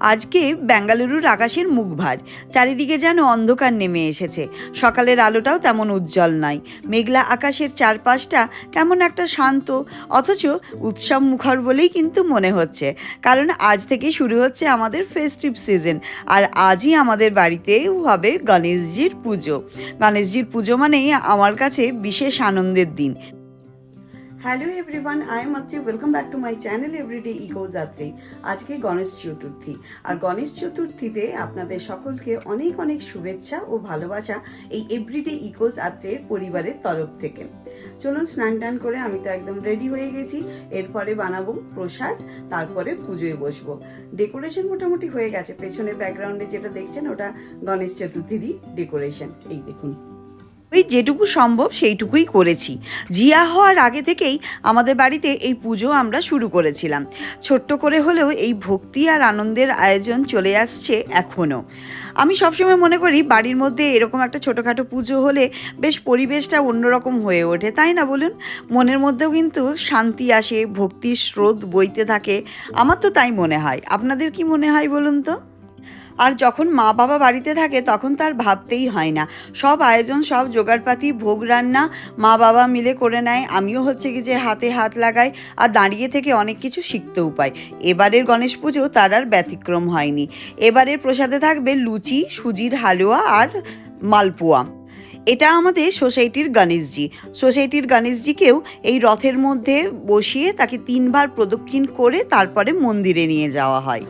আজকে বেঙ্গালুরুর আকাশের মুখ ভার। চারিদিকে যেন অন্ধকার নেমে এসেছে। সকালের আলোটাও তেমন উজ্জ্বল নয়। মেঘলা আকাশের চারপাশটা কেমন একটা শান্ত, অথচ উৎসব মুখর বলেই কিন্তু মনে হচ্ছে। কারণ আজ থেকে শুরু হচ্ছে আমাদের ফেস্টিভ সিজন আর আজই আমাদের বাড়িতেও হবে গণেশজির পুজো। গণেশজির পুজো মানেই আমার কাছে বিশেষ আনন্দের দিন। Hello everyone I am Atri welcome back to my channel everyday eco যাত্রী আজকে গণেশ চতুর্থী। আর গণেশ চতুর্থীতে আপনাদের সকলকে অনেক অনেক শুভেচ্ছা ও ভালোবাসা এই এভরিডে ইকো যাত্রীর পরিবারের তরফ থেকে। চলুন স্নান টান করে আমি তো একদম রেডি হয়ে গেছি। এরপরে বানাবো প্রসাদ, তারপরে পুজোয় বসবো। ডেকোরেশন মোটামুটি হয়ে গেছে। পেছনের ব্যাকগ্রাউন্ডে যেটা দেখছেন, ওটা গণেশ চতুর্থীরই ডেকোরেশন এই দেখুন। ওই যেটুকু সম্ভব সেইটুকুই করেছি। জিয়া হওয়ার আগে থেকেই আমাদের বাড়িতে এই পুজো আমরা শুরু করেছিলাম। ছোট্ট করে হলেও এই ভক্তি আর আনন্দের আয়োজন চলে আসছে এখনও আমি সবসময় মনে করি বাড়ির মধ্যে এরকম একটা ছোটোখাটো পুজো হলে বেশ পরিবেশটা অন্যরকম হয়ে ওঠে, তাই না বলুন? মনের মধ্যেও কিন্তু শান্তি আসে, ভক্তির স্রোত বইতে থাকে। আমার তো তাই মনে হয়। আপনাদের কি মনে হয় বলুন তো? আর যখন মা বাবা বাড়িতে থাকে তখন তার ভাবতেই হয় না। সব আয়োজন, সব জোগাড়পাতি, ভোগ রান্না মা বাবা মিলে করে নেয়। আমিও হচ্ছে কি যে হাতে হাত লাগাই আর দাঁড়িয়ে থেকে অনেক কিছু শিখতেও পাই। এবারের গণেশ পুজো তার আর ব্যতিক্রম হয়নি। এবারের প্রসাদে থাকবে লুচি, সুজির হালুয়া আর মালপোয়া। এটা আমাদের সোসাইটির গণেশজি। সোসাইটির গণেশজিকেও এই রথের মধ্যে বসিয়ে তাকে তিনবার প্রদক্ষিণ করে তারপরে মন্দিরে নিয়ে যাওয়া হয়।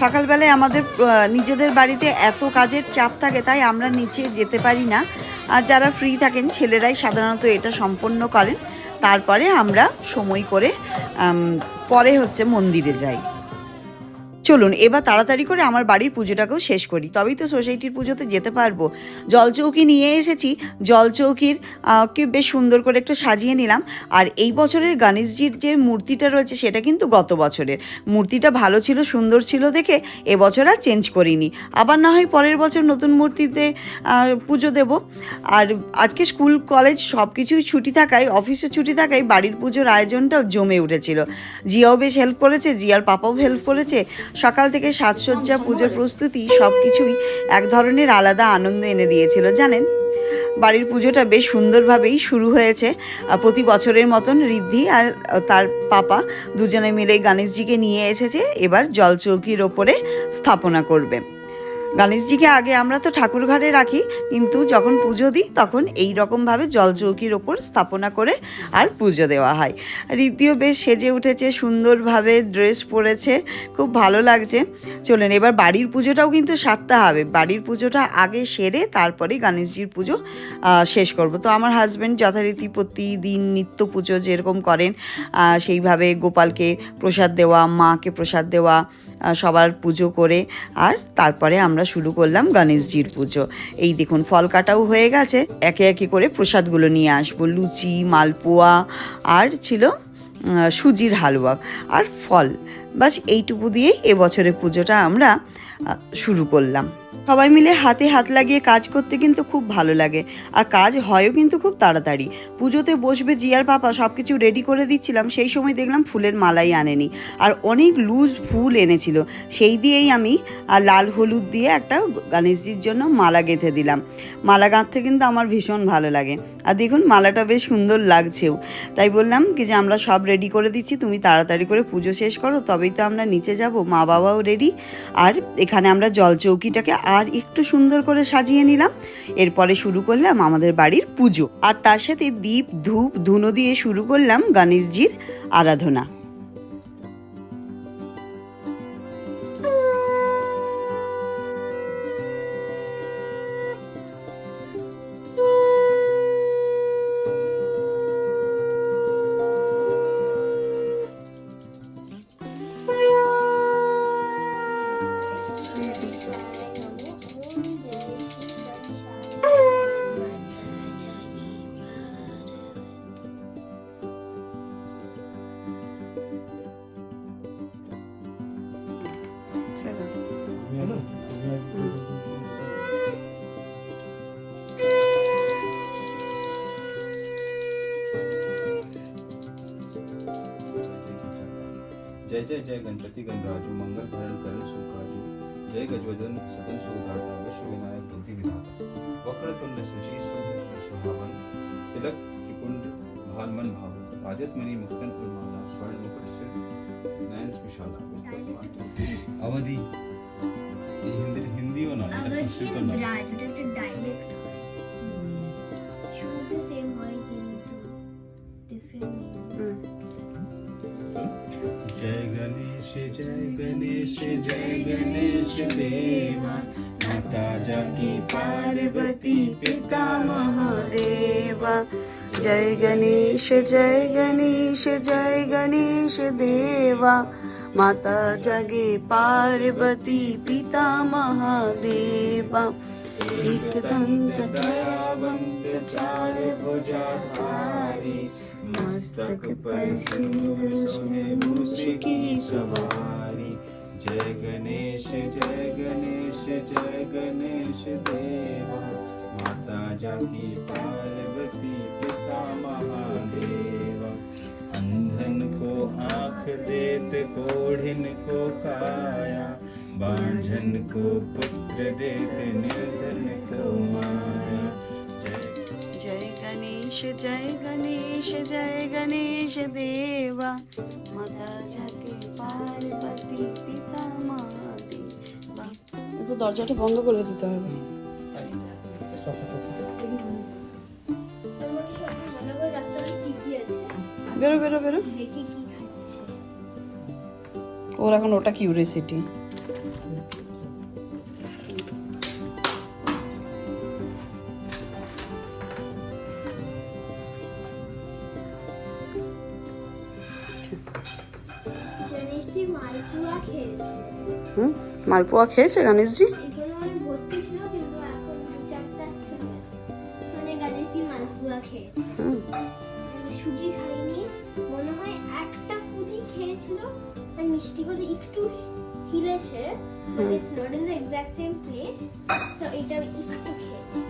সকালবেলায় আমাদের নিজেদের বাড়িতে এত কাজের চাপ থাকে, তাই আমরা নিচে যেতে পারি না। আর যারা ফ্রি থাকেন, ছেলেরাই সাধারণত এটা সম্পন্ন করেন। তারপরে আমরা সময় করে পরে হচ্ছে মন্দিরে যাই। চলুন, এবার তাড়াতাড়ি করে আমার বাড়ির পুজোটাকেও শেষ করি। তবেই তো সোসাইটির পুজোতে যেতে পারব। জলচৌকি নিয়ে এসেছি। জলচৌকির কে বেশ সুন্দর করে একটু সাজিয়ে নিলাম। আর এই বছরের গণেশজির যে মূর্তিটা রয়েছে, সেটা কিন্তু গত বছরের। মূর্তিটা ভালো ছিল, সুন্দর ছিল দেখে এবছর আর চেঞ্জ করিনি। আবার না হয় পরের বছর নতুন মূর্তিতে পুজো দেব। আর আজকে স্কুল, কলেজ সব কিছুই ছুটি থাকায়, অফিসে ছুটি থাকায় বাড়ির পুজোর আয়োজনটাও জমে উঠেছিল। জিয়াও বেশ হেল্প করেছে, জিয়ার পাপাও হেল্প করেছে। সকাল থেকে সাজসজ্জা, পুজোর প্রস্তুতি সব কিছুই এক ধরনের আলাদা আনন্দ এনে দিয়েছিল, জানেন? বাড়ির পুজোটা বেশ সুন্দরভাবেই শুরু হয়েছে। প্রতি বছরের মতন ঋদ্ধি আর তার পাপা দুজনে মিলে গণেশজিকে নিয়ে এসেছে, এবার জলচৌকির ওপরে স্থাপনা করবে। গণেশজিকে আগে আমরা তো ঠাকুর ঘরে রাখি, কিন্তু যখন পুজো দিই তখন এই রকমভাবে জলচৌকির ওপর স্থাপনা করে আর পুজো দেওয়া হয়। রীতিও বেশ সেজে উঠেছে, সুন্দরভাবে ড্রেস পরেছে, খুব ভালো লাগছে। চলেন, এবার বাড়ির পুজোটাও কিন্তু সারতে হবে। বাড়ির পুজোটা আগে সেরে তারপরে গণেশজির পুজো শেষ করব। তো আমার হাজব্যান্ড যথারীতি প্রতিদিন নিত্য পুজো যেরকম করেন সেইভাবে গোপালকে প্রসাদ দেওয়া, মাকে প্রসাদ দেওয়া সবার পুজো করে, আর তারপরে আমরা শুরু করলাম গণেশজির পুজো। এই দেখুন, ফল কাটাও হয়ে গেছে। একে একে করে প্রসাদগুলো নিয়ে আসব, লুচি, মালপোয়া আর ছিল সুজির হালুয়া আর ফল। বাস এইটুকু দিয়েই এবছরের পুজোটা আমরা শুরু করলাম। সবাই মিলে হাতে হাত লাগিয়ে কাজ করতে কিন্তু খুব ভালো লাগে। আর কাজ হয়ও কিন্তু খুব তাড়াতাড়ি। পুজোতে বসবে জিয়ার পাপা সব কিছু রেডি করে দিচ্ছিলাম, সেই সময় দেখলাম ফুলের মালাই আনেনি। আর অনেক লুজ ফুল এনেছিল। সেই দিয়েই আমি আর লাল হলুদ দিয়ে একটা গণেশজির জন্য মালা গেঁথে দিলাম। মালা গাঁথতে কিন্তু আমার ভীষণ ভালো লাগে। আর দেখুন, মালাটা বেশ সুন্দর লাগছেও। তাই বললাম কি যে, আমরা সব রেডি করে দিচ্ছি, তুমি তাড়াতাড়ি করে পুজো শেষ করো, তবেই তো আমরা নিচে যাব, মা বাবাও রেডি আর এখানে আমরা জল চৌকিটাকে আর একটু সুন্দর করে সাজিয়ে নিলাম। এরপরে শুরু করলাম আমাদের বাড়ির পুজো। আর তার সাথে দীপ, ধূপ, ধুনো দিয়ে শুরু করলাম গণেশজির আরাধনা। जय गणपति गणराजू मंगल भरण करण सुखाजू जय गजवदन सदन सुधारू विश्व विनायक बुद्धि विधाता। वक्र वक्रतुंड सुची सुहावन तिलक त्रिकुंड भाल मन भाव राजत मणि मुक्तन माला स्वर्ण मुकुट सिर नयन विशाला। अवधि हिंदी हिंदी हो ना डायलेक्ट जय गणेश जय गणेश देवा। माता जाकी पार्वती पिता महादेवा। जय गणेश जय गणेश जय गणेश देवा। माता जगे पार्वती पिता महादेवा। एक दंत चार मस्तक पर सिंदूर की सवारी। जय गणेश जय गणेश जय गणेश देवा। माता जाकी पार्वती पिता महादेवा। अंधन को आँख देत, कोढ़िन को काया। बांझन को पुत्र देत, निर्धन को जय गणेश जय गणेश देवा माता जाके পার্বতী পিতা মহাদেবা একটু দরজাটা বন্ধ করে দিতে হবে আমাকে সব মনে করে রাখতে হবে কি কি আছে বেরো বেরো বেরো দেখি কি খাচ্ছে ওর এখন ওটা কিউরিয়াসিটি মালপুয়া খেয়েছে গণেশজি? সুজি খাইনি মনে হয় একটা পুরি খেয়েছিল আর মিষ্টিগুলো একটু হিলেছে মানে it's not in the exact same place তো এটা একটু খেয়েছে।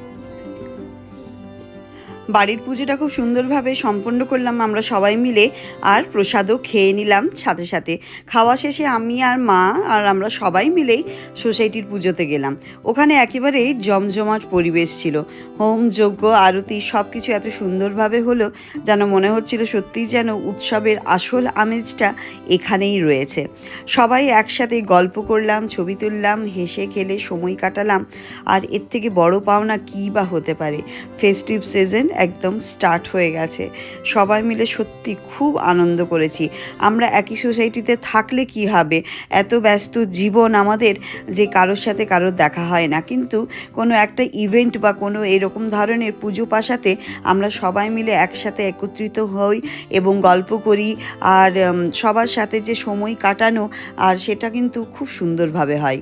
বাড়ির পুজোটা খুব সুন্দরভাবে সম্পন্ন করলাম আমরা সবাই মিলে, আর প্রসাদও খেয়ে নিলাম সাথে সাথে। খাওয়া শেষে আমি আর মা আর আমরা সবাই মিলেই সোসাইটির পুজোতে গেলাম। ওখানে একেবারে জমজমাট পরিবেশ ছিল। হোম, যজ্ঞ, আরতি সব কিছু এত সুন্দরভাবে হলো যেন মনে হচ্ছিল সত্যিই যেন উৎসবের আসল আমেজটা এখানেই রয়েছে। সবাই একসাথে গল্প করলাম, ছবি তুললাম, হেসে খেলে সময় কাটালাম, আর এর থেকে বড় পাওনা কী বা হতে পারে? ফেস্টিভ সিজন একদম স্টার্ট হয়ে গেছে। সবাই মিলে সত্যি খুব আনন্দ করেছি। আমরা একই সোসাইটিতে থাকলে কি হবে? এত ব্যস্ত জীবন আমাদের যে কারোর সাথে কারোর দেখা হয় না। কিন্তু কোনো একটা ইভেন্ট বা কোনো এরকম ধরনের পুজো পাশাতে আমরা সবাই মিলে একসাথে একত্রিত হই এবং গল্প করি। আর সবার সাথে যে সময় কাটানো, আর সেটা কিন্তু খুব সুন্দরভাবে হয়।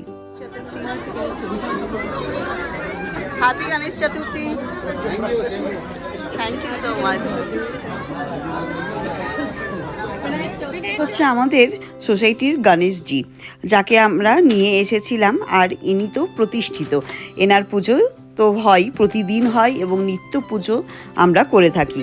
Happy Ganesh Chaturthi. Thank you so much হচ্ছে আমাদের সোসাইটির গণেশজি, যাকে আমরা নিয়ে এসেছিলাম আর ইনি তো প্রতিষ্ঠিত। এনার পুজো তো হয়, প্রতিদিন হয় এবং নিত্য পুজো আমরা করে থাকি।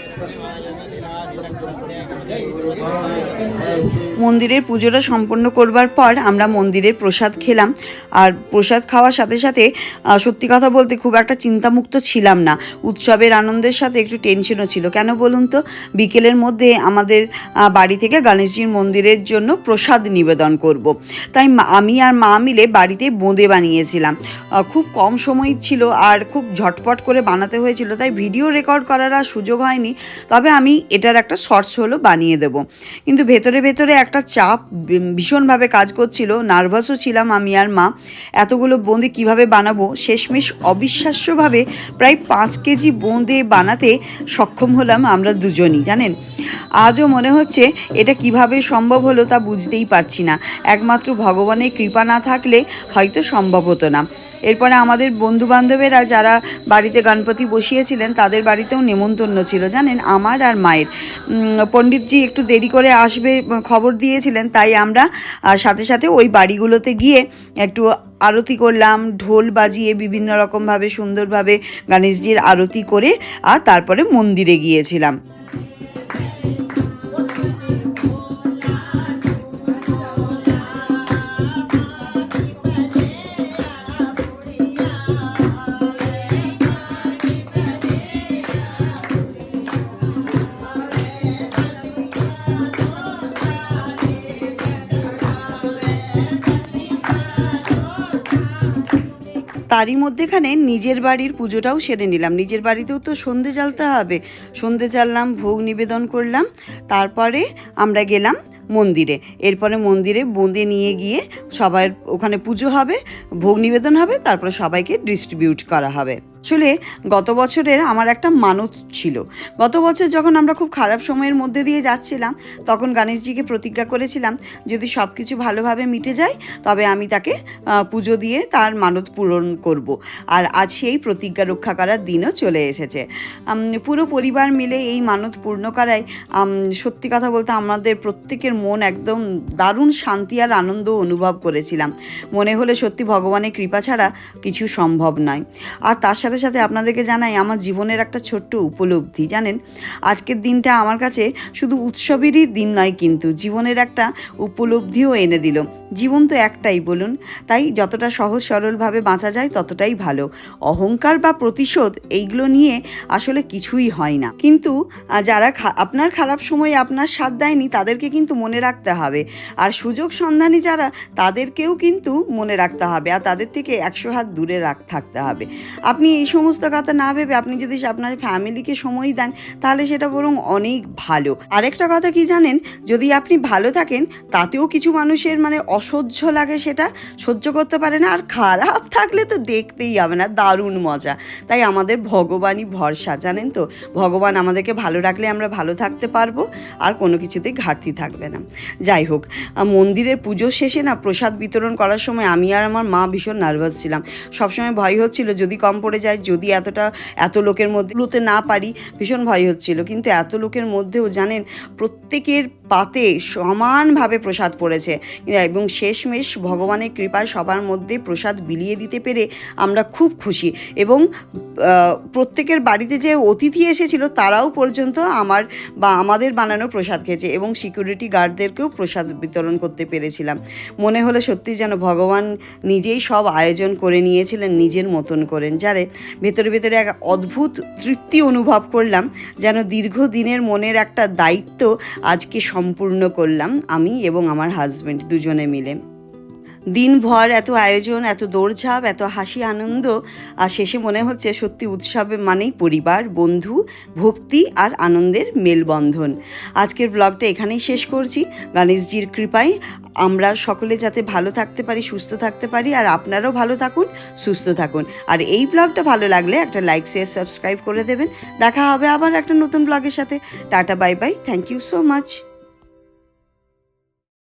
মন্দিরের পুজোটা সম্পন্ন করবার পর আমরা মন্দিরের প্রসাদ খেলাম। আর প্রসাদ খাওয়ার সাথে সাথে সত্যি কথা বলতে খুব একটা চিন্তামুক্ত ছিলাম না। উৎসবের আনন্দের সাথে একটু টেনশনও ছিল। কেন বলুন তো, বিকেলের মধ্যে আমাদের বাড়ি থেকে গণেশজির মন্দিরের জন্য প্রসাদ নিবেদন করব। তাই আমি আর মা মিলে বাড়িতে বোঁদে বানিয়েছিলাম। খুব কম সময় ছিল আর খুব ঝটপট করে বানাতে হয়েছিল। তাই ভিডিও রেকর্ড করার আর সুযোগ হয়নি। তবে আমি এটার একটা শর্টস হলো বানিয়ে দেব। কিন্তু ভেতরে ভেতরে একটা চাপ ভীষণভাবে কাজ করছিল, নার্ভাসও ছিলাম আমি আর মা। এতগুলো বোঁদে কীভাবে বানাবো? শেষমেশ অবিশ্বাস্যভাবে প্রায় পাঁচ কেজি বোঁদে বানাতে সক্ষম হলাম আমরা দুজনই, জানেন? আজও মনে হচ্ছে এটা কীভাবে সম্ভব হলো তা বুঝতেই পারছি না। একমাত্র ভগবানের কৃপা না থাকলে হয়তো সম্ভব হতো না। এরপরে আমাদের বন্ধু বান্ধবেরা যারা বাড়িতে গণপতি বসিয়েছিলেন, তাদের বাড়িতেও নেমন্তন্ন ছিল, জানেন? আমার আর মায়ের। পণ্ডিতজি একটু দেরি করে আসবে, খবর দিয়েছিলেন, তাই আমরা সাথে সাথে ওই বাড়িগুলোতে গিয়ে একটু আরতি করলাম, ঢোল বাজিয়ে বিভিন্ন রকমভাবে সুন্দরভাবে গণেশজির আরতি করে, আর তারপরে মন্দিরে গিয়েছিলাম। তারই মধ্যেখানে নিজের বাড়ির পুজোটাও সেরে নিলাম। নিজের বাড়িতেও তো সন্ধে জ্বালতে হবে। সন্ধে জ্বাললাম, ভোগ নিবেদন করলাম। তারপরে আমরা গেলাম মন্দিরে। এরপরে মন্দিরে বোঁদে নিয়ে গিয়ে সবার ওখানে পুজো হবে, ভোগ নিবেদন হবে, তারপরে সবাইকে ডিস্ট্রিবিউট করা হবে। আসলে গত বছরের আমার একটা মানত ছিল। গত বছর যখন আমরা খুব খারাপ সময়ের মধ্যে দিয়ে যাচ্ছিলাম, তখন গণেশজিকে প্রতিজ্ঞা করেছিলাম, যদি সব কিছু ভালোভাবে মিটে যায়, তবে আমি তাকে পুজো দিয়ে তার মানত পূরণ করব। আর আজ সেই প্রতিজ্ঞা রক্ষা করার দিনও চলে এসেছে। পুরো পরিবার মিলে এই মানত পূর্ণ করায় সত্যি কথা বলতে আমাদের প্রত্যেকের মন একদম দারুণ শান্তি আর আনন্দ অনুভব করেছিলাম। মনে হলে সত্যি ভগবানের কৃপা ছাড়া কিছু সম্ভব নয়। আর তার সাথে সাথে সাথে আপনাদেরকে জানাই, আমার জীবনের একটা ছোট্ট উপলব্ধি। জানেন, আজকের দিনটা আমার কাছে শুধু উৎসবেরই দিন নয় কিন্তু জীবনের একটা উপলব্ধিও এনে দিল। জীবন তো একটাই বলুন, তাই যতটা সহজ সরলভাবে বাঁচা যায় ততটাই ভালো। অহংকার বা প্রতিশোধ এইগুলো নিয়ে আসলে কিছুই হয় না। কিন্তু যারা আপনার খারাপ সময়ে আপনার সাথ দেয়নি তাদেরকে কিন্তু মনে রাখতে হবে। আর সুযোগ সন্ধানী যারা, তাদেরকেও কিন্তু মনে রাখতে হবে। আর তাদের থেকে একশো হাত দূরে রাখ, থাকতে হবে। আপনি এই সমস্ত কথা না ভেবে আপনি যদি আপনার ফ্যামিলিকে সময় দেন, তাহলে সেটা বরং অনেক ভালো। আরেকটা কথা কি জানেন? যদি আপনি ভালো থাকেন, তাতেও কিছু মানুষের মানে অসহ্য লাগে সেটা, সহ্য করতে পারে না। আর খারাপ থাকলে তো দেখতেই হবে না, দারুণ মজা। তাই আমাদের ভগবানই ভরসা, জানেন তো? ভগবান আমাদেরকে ভালো রাখলে আমরা ভালো থাকতে পারব, আর কোনো কিছুতেই ঘাটতি থাকবে না। যাই হোক মন্দিরের পুজো শেষে না প্রসাদ বিতরণ করার সময় আমি আর আমার মা ভীষণ নার্ভাস ছিলাম। সবসময় ভয় হচ্ছিল, যদি কম পড়ে যায় যদি এতটা, এত লোকের মধ্যে, লুতে না পারি, ভীষণ ভয় হচ্ছিল। কিন্তু এত লোকের মধ্যেও জানেন, প্রত্যেকের পাতে সমানভাবে প্রসাদ পড়েছে। এবং শেষমেশ ভগবানের কৃপায় সবার মধ্যে প্রসাদ বিলিয়ে দিতে পেরে আমরা খুব খুশি। এবং প্রত্যেকের বাড়িতে যে অতিথি এসেছিল তারাও পর্যন্ত আমার বা আমাদের বানানো প্রসাদ খেয়েছে এবং সিকিউরিটি গার্ডদেরকেও প্রসাদ বিতরণ করতে পেরেছিলাম। মনে হলো সত্যি যেন ভগবান নিজেই সব আয়োজন করে নিয়েছিলেন, নিজের মতন করেন। জানেন ভেতরে ভেতরে এক অদ্ভুত তৃপ্তি অনুভব করলাম, যেন দীর্ঘদিনের মনের একটা দায়িত্ব আজকে সম্পূর্ণ করলাম আমি এবং আমার হাজব্যান্ড দুজনে মিলে। দিনভর এত আয়োজন, এত দৌড়ঝাঁপ, এত হাসি, আনন্দ, আর শেষে মনে হচ্ছে সত্যি উৎসবে মানেই পরিবার, বন্ধু, ভক্তি আর আনন্দের মেলবন্ধন। আজকের ব্লগটা এখানেই শেষ করছি। গণেশজির কৃপায় আমরা সকলে যাতে ভালো থাকতে পারি, সুস্থ থাকতে পারি, আর আপনারাও ভালো থাকুন, সুস্থ থাকুন। আর এই ব্লগটা ভালো লাগলে একটা লাইক শেয়ার সাবস্ক্রাইব করে দেবেন। দেখা হবে আবার একটা নতুন ব্লগের সাথে। Tata bye bye thank you so much